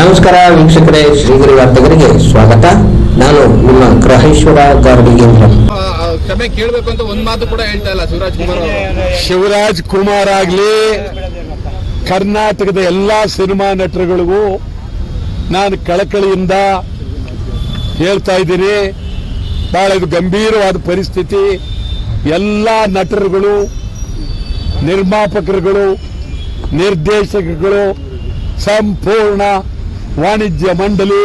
ನಮಸ್ಕಾರ ವೀಕ್ಷಕರೇ ಶ್ರೀಗಿರಿ ವಾರ್ತೆಗರಿಗೆ ಸ್ವಾಗತ. ನಾನು ನಿಮ್ಮ ಗ್ರಹೇಶ್ವರ ಗಾರ್ಡಿಗೇಂದ್ರ ಕ್ಷಮೆ ಕೇಳಬೇಕು ಅಂತ ಒಂದ್ ಮಾತು ಕೂಡ ಹೇಳ್ತಾ ಇಲ್ಲ ಶಿವರಾಜ್ ಕುಮಾರ್ ಶಿವರಾಜ್ ಕುಮಾರ್ ಆಗ್ಲಿ ಕರ್ನಾಟಕದ ಎಲ್ಲಾ ಸಿನಿಮಾ ನಟರುಗಳಿಗೂ ನಾನು ಕಳಕಳಿಯಿಂದ ಹೇಳ್ತಾ ಇದ್ದೀನಿ ಬಹಳ ಇದು ಗಂಭೀರವಾದ ಪರಿಸ್ಥಿತಿ. ಎಲ್ಲ ನಟರುಗಳು ನಿರ್ಮಾಪಕರುಗಳು ನಿರ್ದೇಶಕರುಗಳು ಸಂಪೂರ್ಣ ವಾಣಿಜ್ಯ ಮಂಡಳಿ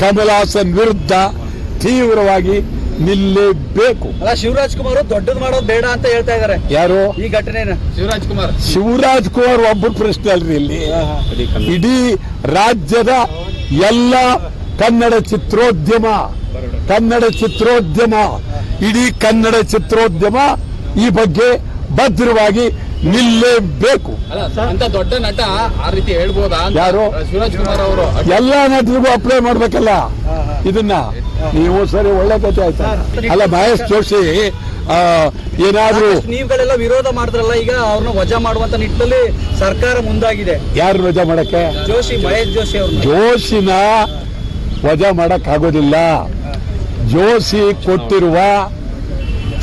ಕಮಲ್ ಹಾಸನ್ ವಿರುದ್ಧ ತೀವ್ರವಾಗಿ ನಿಲ್ಲೇಬೇಕು. ಅಲ್ಲ ಶಿವರಾಜ್ ಕುಮಾರ್ ದೊಡ್ಡದು ಮಾಡೋದು ಬೇಡ ಅಂತ ಹೇಳ್ತಾ ಇದಾರೆ. ಯಾರು? ಈ ಘಟನೆ ಶಿವರಾಜ್ ಕುಮಾರ್. ಶಿವರಾಜ್ ಕುಮಾರ್ ಒಬ್ಬರು ಪ್ರಶ್ನೆ ಅಲ್ರಿ ಇಲ್ಲಿ. ಇಡೀ ರಾಜ್ಯದ ಎಲ್ಲ ಕನ್ನಡ ಚಿತ್ರೋದ್ಯಮ ಕನ್ನಡ ಚಿತ್ರೋದ್ಯಮ ಇಡೀ ಕನ್ನಡ ಚಿತ್ರೋದ್ಯಮ ಈ ಬಗ್ಗೆ ಭದ್ರವಾಗಿ ನಿಲ್ಲೇಬೇಕು. ಅಲ್ಲ ಅಂತ ದೊಡ್ಡ ನಟ ಆ ರೀತಿ ಹೇಳ್ಬೋದಾ ಯಾರು? ಶಿವರಾಜ್ ಕುಮಾರ್ ಅವರು. ಎಲ್ಲ ನಟರಿಗೂ ಅಪ್ಲೈ ಮಾಡ್ಬೇಕಲ್ಲ? ಇದನ್ನ? ನೀವು ಸರಿ ಒಳ್ಳೆ ಕಥೆ ಆಯ್ತಾ. ಅಲ್ಲ ಮಹೇಶ್ ಜೋಶಿ ಏನಾದರೂ ಏನಾದ್ರೂ ನೀವುಗಳೆಲ್ಲ ವಿರೋಧ ಮಾಡಿದ್ರಲ್ಲ ಈಗ ಅವ್ರನ್ನ ವಜಾ ಮಾಡುವಂತ ನಿಟ್ಟಿನಲ್ಲಿ ಸರ್ಕಾರ ಮುಂದಾಗಿದೆ. ಯಾರು ವಜಾ ಮಾಡಕ್ಕೆ? ಜೋಶಿ ಮಹೇಶ್ ಜೋಶಿ ಅವರು ಜೋಶಿನ ವಜಾ ಮಾಡಕ್ ಆಗೋದಿಲ್ಲ ಜೋಶಿ ಕೊಟ್ಟಿರುವ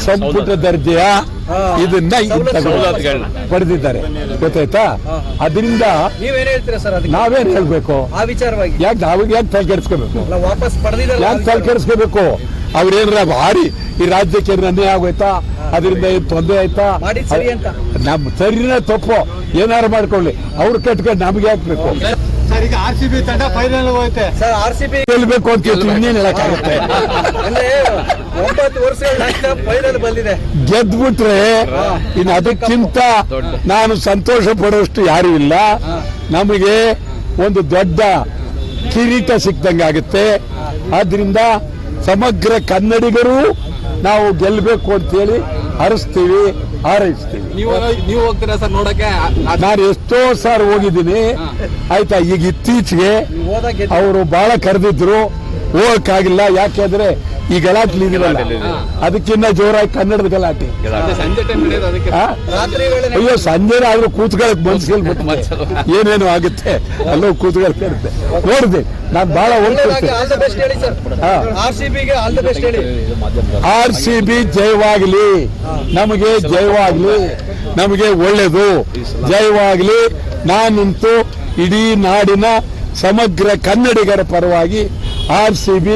ಸಂಪುಟ ದರ್ಜೆಯ ಇದನ್ನ. ಪಡೆದಿದ್ದಾರೆ. ಗೊತ್ತಾಯ್ತಾ? ಅದರಿಂದ ನಾವೇನ್ ಹೇಳ್ಬೇಕು? ಯಾಕೆ ನಾವ್ ಯಾಕೆ ತಲೆಕೆಡಿಸ್ಕೋಬೇಕು? ಯಾಕೆ ತಲೆಕೆಡಿಸ್ಕೋಬೇಕು? ಅವ್ರೇನ್ರ ಭಾರಿ ಈ ರಾಜ್ಯಕ್ಕೆ ಏನ್ ಅನ್ಯಾಯ ಆಗೋಯ್ತಾ? ಅದರಿಂದ ಏನ್ ತೊಂದರೆ ಆಯ್ತಾ. ನಮ್ ಸರಿನ ತಪ್ಪು. ಏನಾರು ಮಾಡ್ಕೊಳ್ಳಿ. ಅವ್ರು ಕಟ್ಕೊಂಡು ನಮ್ಗೆ ಹಾಕ್ಬೇಕು ಸರ್ ಈಗ ಆರ್ ಸಿ ಬಿ ತಂಡ ಫೈನಲ್ ಹೋಯ್ತೆ. ಸರ್ ಆರ್ ಸಿ ಬಿ ಗೆಲ್ಬೇಕು ಅಂತ ಇನ್ನೇನ್ ಹೇಳಕ್ಕಾಗತ್ತೆ? ಅಂದ್ರೆ ಒಂಬತ್ತು ವರ್ಷಗಳ ನಂತರ ಫೈನಲ್ ಬಂದಿದೆ. ಗೆದ್ಬಿಟ್ರೆ ಇನ್ನು ಅದಕ್ಕಿಂತ ನಾನು ಸಂತೋಷ ಪಡುವಷ್ಟು ಯಾರು ಇಲ್ಲ. ನಮಗೆ ಒಂದು ದೊಡ್ಡ ಕಿರೀಟ ಸಿಕ್ದಂಗಾಗುತ್ತೆ ಆದ್ರಿಂದ ಸಮಗ್ರ ಕನ್ನಡಿಗರು ನಾವು ಗೆಲ್ಲಬೇಕು ಅಂತೇಳಿ ಹರಿಸ್ತೀವಿ ಹಾರೈಸ್ತೀವಿ. ನೀವು ನೀವು ಹೋಗ್ತೀರಾ ಸರ್ ನೋಡಕ್ಕೆ? ನಾನು ಎಷ್ಟೋ ಸಾರ್ ಹೋಗಿದ್ದೀನಿ. ಆಯ್ತಾ ಈಗ ಇತ್ತೀಚೆಗೆ ಅವರು ಬಹಳ ಕರೆದಿದ್ರು. ಹೋಗಕ್ಕಾಗಿಲ್ಲ. ಯಾಕೆಂದ್ರೆ ಈ ಗಲಾಟೆ ಇದಿರಲ್ಲ ಅದಕ್ಕಿನ್ನ ಜೋರಾಗಿ ಕನ್ನಡದ ಗಲಾಟೆ. ಸಂಜೆ ಸಂಜೆ ಟೈಮ್ ನಡೆಯೋದು ಅದಕ್ಕೆ. ರಾತ್ರಿ ವೇಳೆ ಅಯ್ಯೋ ಸಂಜೆ ಆದ್ರೂ ಕೂತ್ಕೊಳ್ಳಕ್ ಮನ್ಸಿಗೆ ಏನೇನು ಆಗುತ್ತೆ. ಅಲ್ಲೋ ಕೂತ್ಕೊಳ್ತಿರುತ್ತೆ ನೋಡಿದೆ. ನಾನು ಬಹಳ ಒಳ್ಳೆ ಆಲ್ ದ ಬೆಸ್ಟ್ ಹೇಳಿ ಸರ್ ಹಾ. R C all the best ಹೇಳಿ. ಆರ್ ಬಿ ಜಯವಾಗ್ಲಿ. ನಮಗೆ ಜಯವಾಗ್ಲಿ. ನಮಗೆ ಒಳ್ಳೇದು. ಜಯವಾಗ್ಲಿ. ನಾನಂತೂ ಇಡೀ ನಾಡಿನ ಸಮಗ್ರ ಕನ್ನಡಿಗರ ಪರವಾಗಿ ಆರ್ ಸಿ ಬಿ